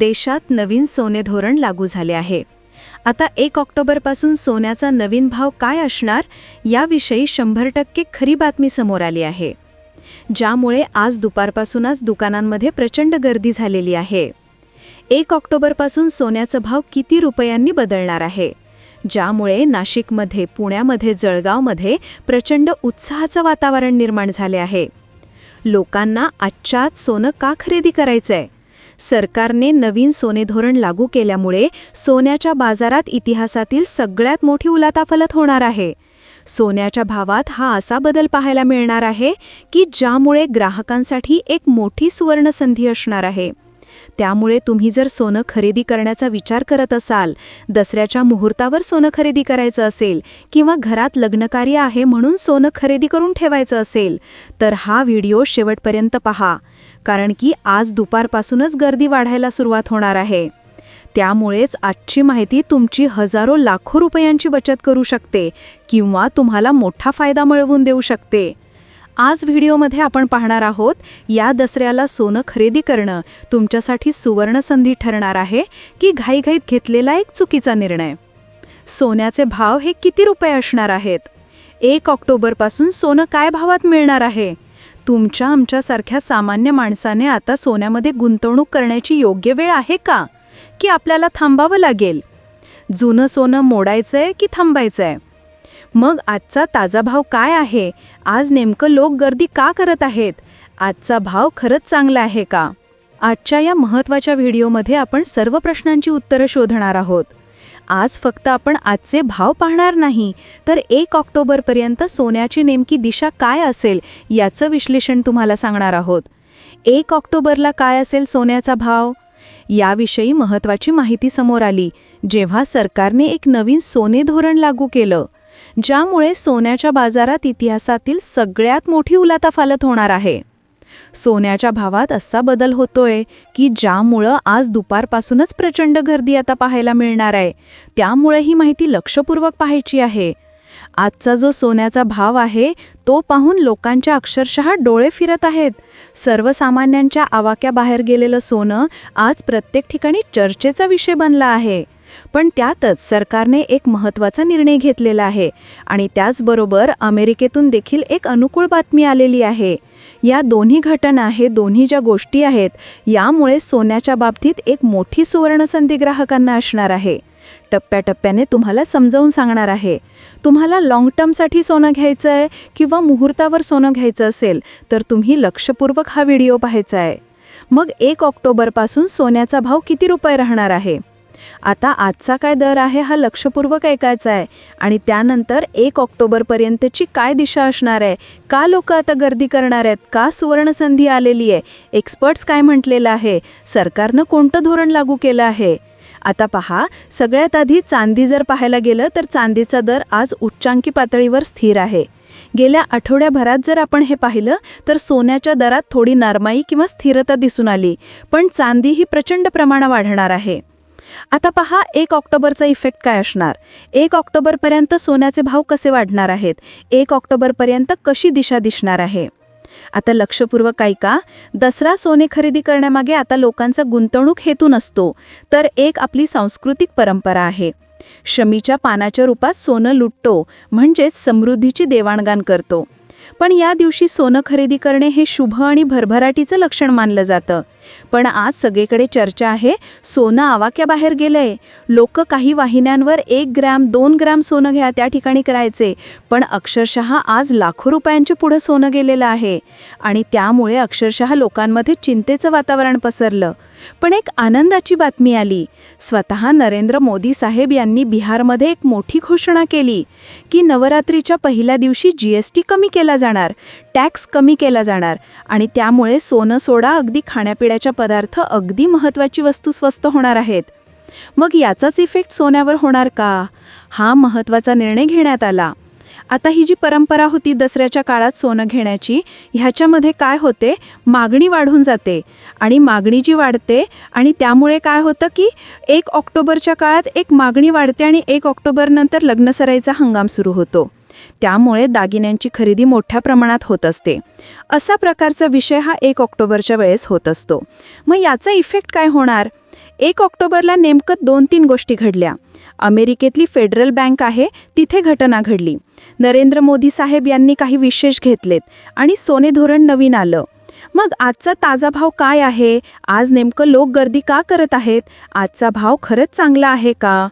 देशात नवीन सोने धोरण लागू झाले आहे. आता एक ऑक्टोबरपासून सोन्याचा नवीन भाव काय असणार याविषयी शंभर टक्के खरी बातमी समोर आली आहे. ज्यामुळे आज दुपारपासूनच दुकानांमध्ये प्रचंड गर्दी झालेली आहे. एक ऑक्टोबरपासून सोन्याचा भाव किती रुपयांनी बदलणार आहे? ज्यामुळे नाशिकमध्ये पुण्यामध्ये जळगावमध्ये प्रचंड उत्साहाचं वातावरण निर्माण झाले आहे. लोकांना आजच्या आज सोनं का खरेदी करायचंय? सरकारने नवीन सोने धोरण लागू केल्यामुळे सोन्याच्या बाजारात इतिहासातील सगळ्यात मोठी उलाताफलत होणार आहे. सोन्याच्या भावात हा असा बदल पाहायला मिळणार आहे की ज्यामुळे ग्राहकांसाठी एक मोठी सुवर्णसंधी असणार आहे. त्यामुळे तुम्ही जर सोनं खरेदी करण्याचा विचार करत असाल दसऱ्याच्या मुहूर्तावर सोनं खरेदी करायचं असेल किंवा घरात लग्नकार्य आहे म्हणून सोनं खरेदी करून ठेवायचं असेल तर हा व्हिडिओ शेवटपर्यंत पहा कारण की आज दुपारपासूनच गर्दी वाढायला सुरुवात होणार आहे. त्यामुळेच आजची माहिती तुमची हजारो लाखो रुपयांची बचत करू शकते किंवा तुम्हाला मोठा फायदा मिळवून देऊ शकते. आज व्हिडिओमध्ये आपण पाहणार आहोत या दसऱ्याला सोनं खरेदी करणं. तुमच्यासाठी सुवर्णसंधी ठरणार आहे की घाईघाईत घेतलेला एक चुकीचा निर्णय. सोन्याचे भाव हे किती रुपये असणार आहेत? एक ऑक्टोबरपासून सोनं काय भावात मिळणार आहे? तुमच्या आमच्यासारख्या सामान्य माणसाने आता सोन्यामध्ये गुंतवणूक करण्याची योग्य वेळ आहे का? की आपल्याला थांबावं लागेल? जुनं सोनं मोडायचं आहे की थांबायचं आहे मग आजचा ताजा भाव काय आहे? आज नेमकं लोक गर्दी का करत आहेत? आजचा भाव खरंच चांगला आहे का? आजच्या या महत्त्वाच्या व्हिडिओमध्ये आपण सर्व प्रश्नांची उत्तरं शोधणार आहोत. आज फक्त आपण आजचे भाव पाहणार नाही तर एक ऑक्टोबरपर्यंत सोन्याची नेमकी दिशा काय असेल याचं विश्लेषण तुम्हाला सांगणार आहोत. एक ऑक्टोबरला काय असेल सोन्याचा भाव? याविषयी महत्त्वाची माहिती समोर आली जेव्हा सरकारने एक नवीन सोने धोरण लागू केलं. ज्यामुळे सोन्याच्या बाजारात इतिहासातील सगळ्यात मोठी उलाताफालत होणार आहे. सोन्याच्या भावात असा बदल होतोय की ज्यामुळं आज दुपारपासूनच प्रचंड गर्दी आता पाहायला मिळणार आहे. त्यामुळे ही माहिती लक्षपूर्वक पाहायची आहे. आजचा जो सोन्याचा भाव आहे तो पाहून लोकांच्या अक्षरशः डोळे फिरत आहेत. सर्वसामान्यांच्या आवाक्याबाहेर गेलेलं सोनं आज प्रत्येक ठिकाणी चर्चेचा विषय बनला आहे. पण त्यातच सरकारने एक महत्त्वाचा निर्णय घेतलेला आहे. आणि त्याचबरोबर अमेरिकेतून देखील एक अनुकूल बातमी आलेली आहे. या दोन्ही घटना हे दोन्ही ज्या गोष्टी आहेत यामुळे सोन्याच्या बाबतीत एक मोठी सुवर्णसंधी ग्राहकांना असणार आहे. टप्प्याटप्प्याने तुम्हाला समजावून सांगणार आहे. तुम्हाला लाँग टर्मसाठी सोनं घ्यायचं आहे किंवा मुहूर्तावर सोनं घ्यायचं असेल तर तुम्ही लक्षपूर्वक हा व्हिडिओ पाहायचा आहे. मग एक ऑक्टोबरपासून सोन्याचा भाव किती रुपये राहणार आहे? आता आजचा काय दर आहे हा लक्षपूर्वक ऐकायचा आहे. आणि त्यानंतर एक ऑक्टोबरपर्यंतची काय दिशा असणार आहे? का लोक आता गर्दी करणार आहेत? का सुवर्णसंधी आलेली आहे? एक्सपर्ट्स काय म्हटलेलं आहे? सरकारनं कोणतं धोरण लागू केलं आहे? आता पहा सगळ्यात आधी चांदी जर पाहायला गेलं तर चांदीचा दर आज उच्चांकी पातळीवर स्थिर आहे. गेल्या आठवड्याभरात जर आपण हे पाहिलं तर सोन्याच्या दरात थोडी नरमाई किंवा स्थिरता दिसून आली. पण चांदी ही प्रचंड प्रमाणात वाढणार आहे. आता पहा एक ऑक्टोबरचा इफेक्ट काय असणार? एक ऑक्टोबरपर्यंत सोन्याचे भाव कसे वाढणार आहेत? एक ऑक्टोबरपर्यंत कशी दिशा दिसणार आहे? आता लक्षपूर्वक ऐका दसरा सोने खरेदी करण्यामागे आता लोकांचा गुंतवणूक हेतू नसतो तर एक आपली सांस्कृतिक परंपरा आहे. शमीच्या पानाच्या रूपात सोनं लुटतो म्हणजेच समृद्धीची देवाणघाण करतो. पण या दिवशी सोनं खरेदी करणे हे शुभ आणि भरभराटीचं लक्षण मानलं जातं. पण आज सगळीकडे चर्चा आहे. सोनं आवाक्याबाहेर गेलंय. लोक काही वाहिन्यांवर एक ग्रॅम दोन ग्रॅम सोनं घ्या त्या ठिकाणी करायचे. पण अक्षरशः आज लाखो रुपयांचे पुढं सोनं गेलेलं आहे. आणि त्यामुळे अक्षरशः लोकांमध्ये चिंतेचं वातावरण पसरलं. पण एक आनंदाची बातमी आली. स्वतः नरेंद्र मोदी साहेब यांनी बिहारमध्ये एक मोठी घोषणा केली की नवरात्रीच्या पहिल्या दिवशी जी एस टी कमी केला जाणार टॅक्स कमी केला जाणार. आणि त्यामुळे सोनं सोडा अगदी खाण्यापिण्याच्या पदार्थ अगदी महत्त्वाची वस्तू स्वस्त होणार आहेत. मग याचाच इफेक्ट सोन्यावर होणार का? हा महत्त्वाचा निर्णय घेण्यात आला. आता ही जी परंपरा होती दसऱ्याच्या काळात सोनं घेण्याची ह्याच्यामध्ये काय होते? मागणी वाढून जाते. आणि मागणी जी वाढते आणि त्यामुळे काय होतं की एक ऑक्टोबरच्या काळात एक मागणी वाढते आणि एक ऑक्टोबरनंतर लग्नसराईचा हंगाम सुरू होतो. त्यामुळे दागिन्यांची खरेदी मोठ्या प्रमाणात होत असते. असा प्रकारचा विषय हा एक ऑक्टोबरच्या वेळेस होत असतो. मग याचा इफेक्ट काय होणार? एक ऑक्टोबरला नेमकं दोन तीन गोष्टी घडल्या. अमेरिकेतली फेडरल बँक आहे तिथे घटना घडली. नरेंद्र मोदी साहेब यांनी काही विशेष घेतलेत आणि सोने धोरण नवीन आलं. मग आजचा ताजा भाव काय आहे? आज नेमकं लोक गर्दी का करत आहेत? आजचा भाव खरंच चांगला आहे का?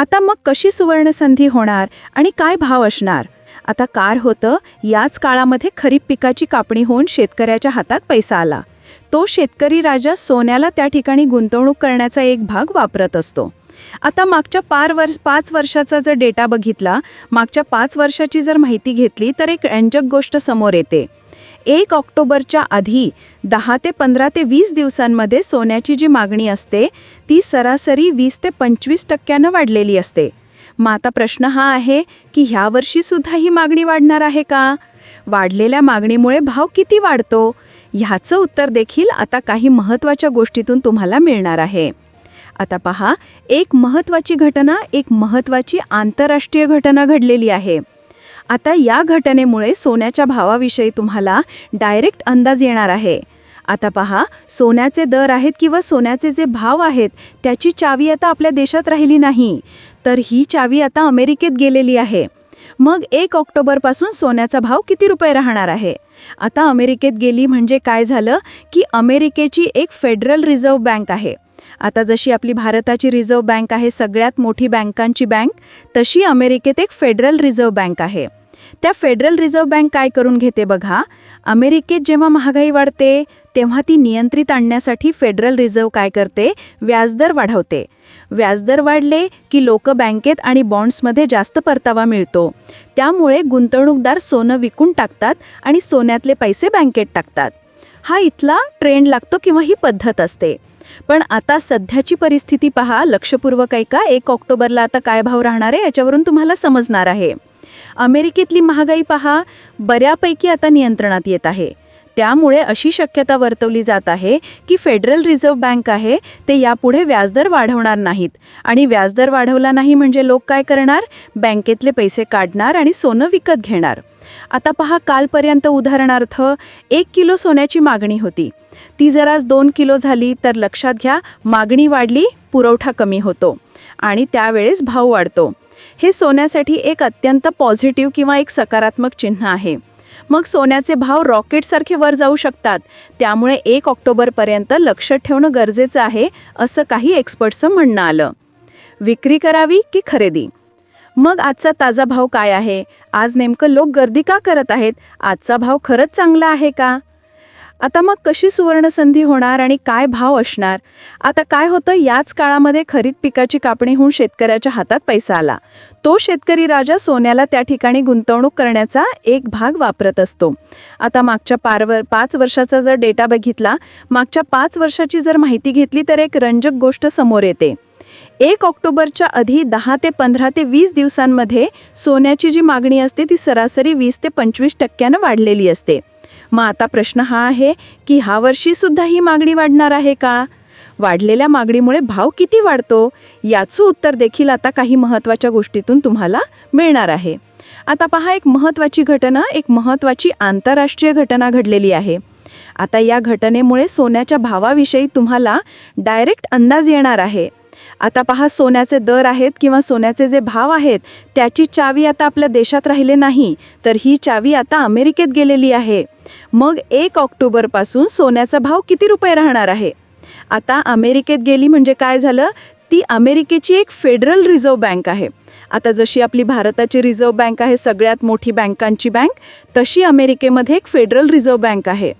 आता मग कशी सुवर्णसंधी होणार आणि काय भाव असणार? आता कार होतं याच काळामध्ये खरीप पिकाची कापणी होऊन शेतकऱ्याच्या हातात पैसा आला. तो शेतकरी राजा सोन्याला त्या ठिकाणी गुंतवणूक करण्याचा एक भाग वापरत असतो. आता मागच्या पार वर्ष पाच वर्षाचा जर डेटा बघितला मागच्या पाच वर्षाची जर माहिती घेतली तर एक रंजक गोष्ट समोर येते. एक ऑक्टोबरच्या आधी दहा ते पंधरा ते वीस दिवसांमध्ये सोन्याची जी मागणी असते ती सरासरी वीस ते पंचवीस टक्क्यानं वाढलेली असते. मग आता प्रश्न हा आहे की ह्या वर्षीसुद्धा ही मागणी वाढणार आहे का? वाढलेल्या मागणीमुळे भाव किती वाढतो? ह्याचं उत्तर देखील आता काही महत्त्वाच्या गोष्टीतून तुम्हाला मिळणार आहे. आता पहा एक महत्त्वाची घटना एक महत्त्वाची आंतरराष्ट्रीय घटना घडलेली आहे. आता या घटनेमुळे सोन्याच्या भावाविषयी तुम्हाला डायरेक्ट अंदाज येणार आहे. आता पहा सोन्याचे दर आहेत किंवा सोन्याचे जे भाव आहेत त्याची चावी आता आपल्या देशात राहिली नाही. तर ही चावी आता अमेरिकेत गेलेली आहे. मग एक ऑक्टोबरपासून सोन्याचा भाव किती रुपये राहणार आहे? आता अमेरिकेत गेली म्हणजे काय झालं? की अमेरिकेची एक फेडरल रिझर्व्ह बँक आहे. आता जशी आपली भारताची रिझर्व्ह बँक आहे सगळ्यात मोठी बँकांची बँक तशी अमेरिकेत एक फेडरल रिझर्व्ह बँक आहे. त्या फेडरल रिझर्व्ह बँक काय करून घेते बघा? अमेरिकेत जेव्हा महागाई वाढते तेव्हा ती नियंत्रित आणण्यासाठी फेडरल रिझर्व्ह काय करते? व्याजदर वाढवते. व्याजदर वाढले की लोक बँकेत आणि बॉन्ड्समध्ये जास्त परतावा मिळतो. त्यामुळे गुंतवणूकदार सोनं विकून टाकतात आणि सोन्यातले पैसे बँकेत टाकतात. हा इथला ट्रेंड लागतो किंवा ही पद्धत असते. पण आता सध्याची परिस्थिती पहा लक्षपूर्वक ऐका एक ऑक्टोबरला आता काय भाव राहणार आहे याच्यावरून तुम्हाला समजणार आहे. अमेरिकेतली महागाई पहा बऱ्यापैकी आता नियंत्रणात येत आहे. त्यामुळे अशी शक्यता वर्तवली जात आहे की फेडरल रिझर्व्ह बँक आहे ते यापुढे व्याजदर वाढवणार नाहीत. आणि व्याजदर वाढवला नाही म्हणजे लोक काय करणार? बँकेतले पैसे काढणार आणि सोनं विकत घेणार. आता पहा कालपर्यंत उदाहरणार्थ एक किलो सोन्याची मागणी होती. ती जर आज दोन किलो झाली तर लक्षात घ्या मागणी वाढली पुरवठा कमी होतो. आणि त्यावेळेस भाव वाढतो. हे सोन्यासाठी एक अत्यंत पॉझिटिव्ह किंवा एक सकारात्मक चिन्ह आहे. मग सोन्याचे भाव रॉकेटसारखे वर जाऊ शकतात. त्यामुळे एक ऑक्टोबरपर्यंत लक्ष ठेवणं गरजेचं आहे असं काही एक्सपर्टचं म्हणणं आलं. विक्री करावी की खरेदी? मग आजचा ताजा भाव काय आहे? आज नेमकं लोक गर्दी का करत आहेत? आजचा भाव खरंच चांगला आहे का? आता मग कशी सुवर्णसंधी होणार आणि काय भाव असणार? आता काय होतं? याच काळामध्ये खरीप पिकाची कापणी होऊन शेतकऱ्याच्या हातात पैसा आला. तो शेतकरी राजा सोन्याला त्या ठिकाणी गुंतवणूक करण्याचा एक भाग वापरत असतो. आता मागच्या पारवर पाच वर्षाचा जर डेटा बघितला मागच्या पाच वर्षाची जर माहिती घेतली तर एक रंजक गोष्ट समोर येते. एक ऑक्टोबरच्या आधी दहा ते पंधरा ते वीस दिवसांमध्ये सोन्याची जी मागणी असते ती सरासरी वीस ते पंचवीस टक्क्यानं वाढलेली असते. मग आता प्रश्न हा आहे की ह्या वर्षीसुद्धा ही मागणी वाढणार आहे का? वाढलेल्या मागणीमुळे भाव किती वाढतो? याचं उत्तर देखील आता काही महत्त्वाच्या गोष्टीतून तुम्हाला मिळणार आहे. आता पहा एक महत्त्वाची घटना एक महत्त्वाची आंतरराष्ट्रीय घटना घडलेली आहे. आता या घटनेमुळे सोन्याच्या भावाविषयी तुम्हाला डायरेक्ट अंदाज येणार आहे. आता पहा सोन्याचे दर आहेत किंवा सोन्याचे जे भाव आहेत त्याची चावी आता आपल्या देशात राहिले नाही तर ही चावी आता अमेरिकेत गेलेली आहे. मग एक ऑक्टोबरपासून सोन्याचा भाव किती रुपये राहणार आहे? आता अमेरिकेत गेली म्हणजे काय झालं? ती अमेरिकेची एक फेडरल रिझर्व्ह बँक आहे. आता जशी आपली भारताची रिझर्व्ह बँक आहे सगळ्यात मोठी बँकांची बँक तशी अमेरिकेमध्ये एक फेडरल रिझर्व्ह बँक आहे.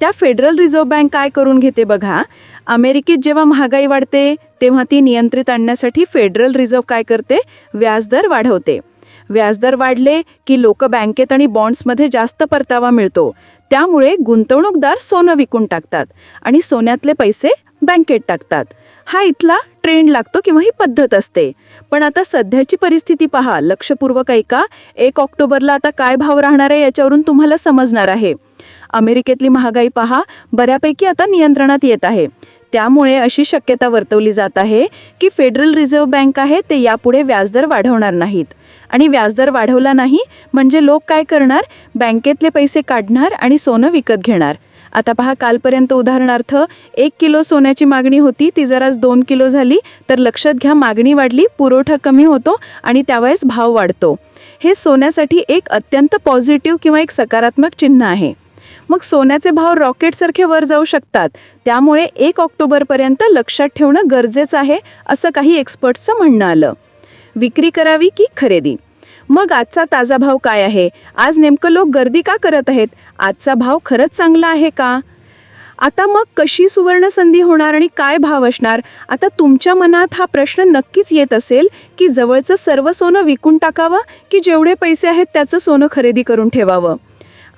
त्या फेडरल रिझर्व्ह बँक काय करून घेते बघा? अमेरिकेत जेव्हा महागाई वाढते तेव्हा ती नियंत्रित आणण्यासाठी फेडरल रिझर्व्ह काय करते? व्याजदर वाढवते. व्याजदर वाढले की लोक बँकेत आणि बॉन्ड्समध्ये जास्त परतावा मिळतो. त्यामुळे गुंतवणूकदार सोनं विकून टाकतात आणि सोन्यातले पैसे बँकेत टाकतात. हा इथला ट्रेंड लागतो किंवा ही पद्धत असते. पण आता सध्याची परिस्थिती पहा. लक्षपूर्वक ऐका. एक ऑक्टोबरला आता काय भाव राहणार आहे याच्यावरून तुम्हाला समजणार आहे. अमेरिकेतली महागाई पहा. बऱ्यापैकी आता नियंत्रणात येत आहे. त्यामुळे अशी शक्यता वर्तवली जात आहे की फेडरल रिझर्व्ह बँक आहे ते यापुढे व्याजदर वाढवणार नाहीत. आणि व्याजदर वाढवला नाही म्हणजे लोक काय करणार? बँकेतले पैसे काढणार आणि सोनं विकत घेणार. आता पहा कालपर्यंत उदाहरणार्थ एक किलो सोन्याची मागणी होती ती जराच आज दोन किलो झाली तर लक्षात घ्या मागणी वाढली पुरवठा कमी होतो आणि त्यावेळेस भाव वाढतो. हे सोन्यासाठी एक अत्यंत पॉझिटिव्ह किंवा एक सकारात्मक चिन्ह आहे. मग सोन्याचे भाव रॉकेटसारखे वर जाऊ शकतात. त्यामुळे एक ऑक्टोबरपर्यंत लक्षात ठेवणं गरजेचं आहे असं काही एक्सपर्टचं म्हणणं आलं. विक्री करावी की खरेदी? मग आजचा ताजा भाव काय आहे? आज नेमकं लोक गर्दी का करत आहेत? आजचा भाव खरंच चांगला आहे का? आता मग कशी सुवर्ण संधी होणार आणि काय भाव असणार? आता तुमच्या मनात हा प्रश्न नक्कीच येत असेल की जवळचं सर्व सोनं विकून टाकावं की जेवढे पैसे आहेत त्याचं सोनं खरेदी करून ठेवावं?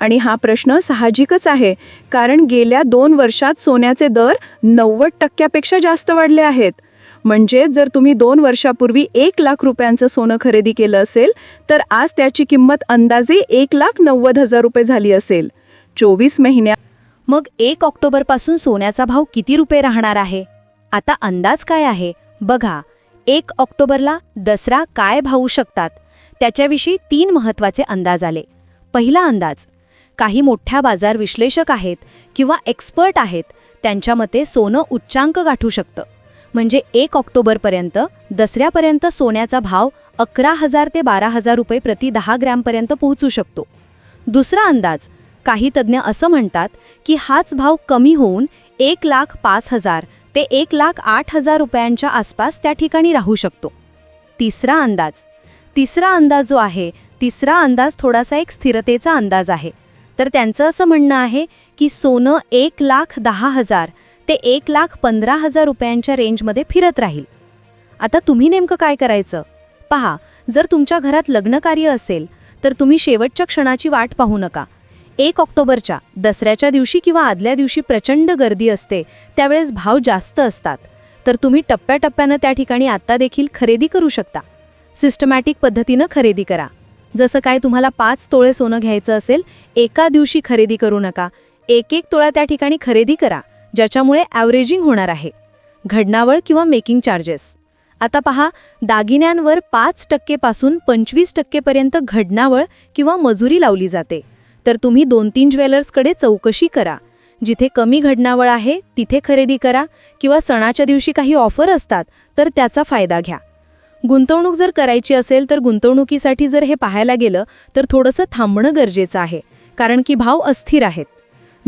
आणि हा प्रश्न साहजिकच आहे कारण गेल्या दोन वर्षात सोन्याचे दर नव्वद टक्क्यापेक्षा जास्त वाढले आहेत. म्हणजे जर तुम्ही दोन वर्षापूर्वी एक लाख रुपयांचं सोनं खरेदी केलं असेल तर आज त्याची किंमत अंदाजे एक लाख नव्वद हजार रुपये झाली असेल. चोवीस महिन्या मग एक ऑक्टोबरपासून सोन्याचा भाव किती रुपये राहणार आहे? आता अंदाज काय आहे? बघा एक ऑक्टोबरला दसरा काय भावू शकतात? त्याच्याविषयी तीन महत्त्वाचे अंदाज आले. पहिला अंदाज काही मोठ्या बाजार विश्लेषक आहेत किंवा एक्सपर्ट आहेत त्यांच्या मते सोनं उच्चांक गाठू शकतं. म्हणजे एक ऑक्टोबरपर्यंत दसऱ्यापर्यंत सोन्याचा भाव अकरा हजार ते बारा हजार रुपये प्रति दहा ग्रॅमपर्यंत पोहोचू शकतो. दुसरा अंदाज काही तज्ज्ञ असं म्हणतात की हाच भाव कमी होऊन एक लाख पाच हजार ते एक लाख आठ हजार रुपयांच्या आसपास त्या ठिकाणी राहू शकतो. तिसरा अंदाज तिसरा अंदाज जो आहे तिसरा अंदाज थोडासा एक स्थिरतेचा अंदाज आहे. तर त्यांचं असं म्हणणं आहे की सोनं एक लाख दहा हजार ते एक लाख पंधरा हजार रुपयांच्या रेंजमध्ये फिरत राहील. आता तुम्ही नेमकं काय करायचं? पहा जर तुमच्या घरात लग्नकार्य असेल तर तुम्ही शेवटच्या क्षणाची वाट पाहू नका. एक ऑक्टोबरच्या दसऱ्याच्या दिवशी किंवा आदल्या दिवशी प्रचंड गर्दी असते त्यावेळेस भाव जास्त असतात. तर तुम्ही टप्प्याटप्प्यानं त्या ठिकाणी आत्ता देखील खरेदी करू शकता. सिस्टमॅटिक पद्धतीनं खरेदी करा. जसं काय तुम्हाला पाच तोळे सोनं घ्यायचं असेल एका दिवशी खरेदी करू नका. एक एक तोळा त्या ठिकाणी खरेदी करा ज्याच्यामुळे ॲव्हरेजिंग होणार आहे. घडणावळ किंवा मेकिंग चार्जेस आता पहा दागिन्यांवर पाच टक्केपासून पंचवीस टक्केपर्यंत घडणावळ किंवा मजुरी लावली जाते. तर तुम्ही दोन तीन ज्वेलर्सकडे चौकशी करा. जिथे कमी घडणावळ आहे तिथे खरेदी करा किंवा सणाच्या दिवशी काही ऑफर असतात तर त्याचा फायदा घ्या. गुंतवणूक जर करायची असेल तर गुंतवणुकीसाठी जर हे पाहायला गेलं तर थोडंसं थांबणं गरजेचं आहे. कारण की भाव अस्थिर आहेत.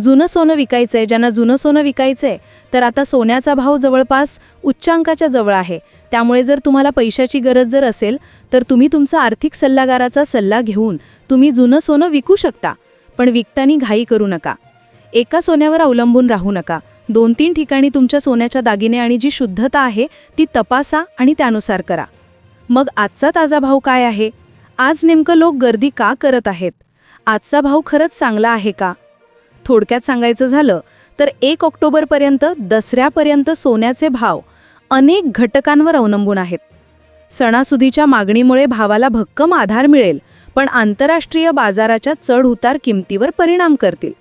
जुनं सोनं विकायचं आहे ज्यांना जुनं सोनं विकायचं आहे तर आता सोन्याचा भाव जवळपास उच्चांकाच्या जवळ आहे. त्यामुळे जर तुम्हाला पैशाची गरज जर असेल तर तुम्ही तुमचा आर्थिक सल्लागाराचा सल्ला घेऊन तुम्ही जुनं सोनं विकू शकता. पण विकताना घाई करू नका. एका सोन्यावर अवलंबून राहू नका. दोन तीन ठिकाणी तुमच्या सोन्याच्या दागिने आणि जी शुद्धता आहे ती तपासा आणि त्यानुसार करा. मग आजचा ताजा भाव काय आहे? आज नेमकं लोक गर्दी का करत आहेत? आजचा भाव खरंच चांगला आहे का? थोडक्यात सांगायचं झालं तर एक ऑक्टोबरपर्यंत दसऱ्यापर्यंत सोन्याचे भाव अनेक घटकांवर अवलंबून आहेत. सणासुदीच्या मागणीमुळे भावाला भक्कम आधार मिळेल पण आंतरराष्ट्रीय बाजाराच्या चढउतार किमतीवर परिणाम करतील.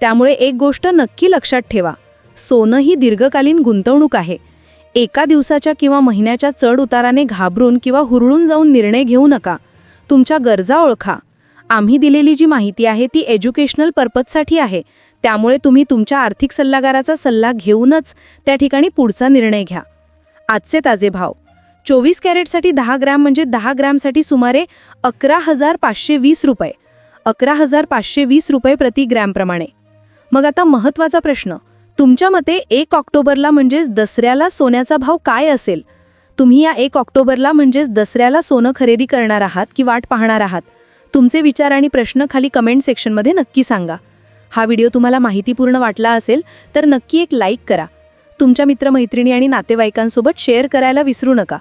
त्यामुळे एक गोष्ट नक्की लक्षात ठेवा सोनं ही दीर्घकालीन गुंतवणूक आहे. एका दिवसाच्या किंवा महिन्याच्या चढ उताराने घाबरून किंवा हुरळून जाऊन निर्णय घेऊ नका. तुमच्या गरजा ओळखा. आम्ही दिलेली जी माहिती आहे ती एज्युकेशनल पर्पजसाठी आहे. त्यामुळे तुम्ही तुमच्या आर्थिक सल्लागाराचा सल्ला घेऊनच त्या ठिकाणी पुढचा निर्णय घ्या. आजचे ताजे भाव. चोवीस कॅरेटसाठी दहा ग्रॅम म्हणजे दहा ग्रॅमसाठी सुमारे अकरा हजार पाचशे वीस रुपये. अकरा हजार पाचशे वीस रुपये प्रति ग्रॅमप्रमाणे मग आता महत्त्वाचा प्रश्न. तुमच्या मते एक ऑक्टोबरला म्हणजेच दसऱ्याला सोन्याचा भाव काय असेल? तुम्ही या एक ऑक्टोबरला म्हणजेच दसऱ्याला सोनं खरेदी करणार आहात की वाट पाहणार आहात? तुमचे विचार आणि प्रश्न खाली कमेंट सेक्शनमध्ये नक्की सांगा. हा व्हिडिओ तुम्हाला माहितीपूर्ण वाटला असेल तर नक्की एक लाईक करा. तुमच्या मित्रमैत्रिणी आणि नातेवाईकांसोबत शेअर करायला विसरू नका.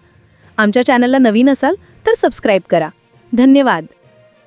आमच्या चॅनलला नवीन असाल तर सबस्क्राईब करा. धन्यवाद.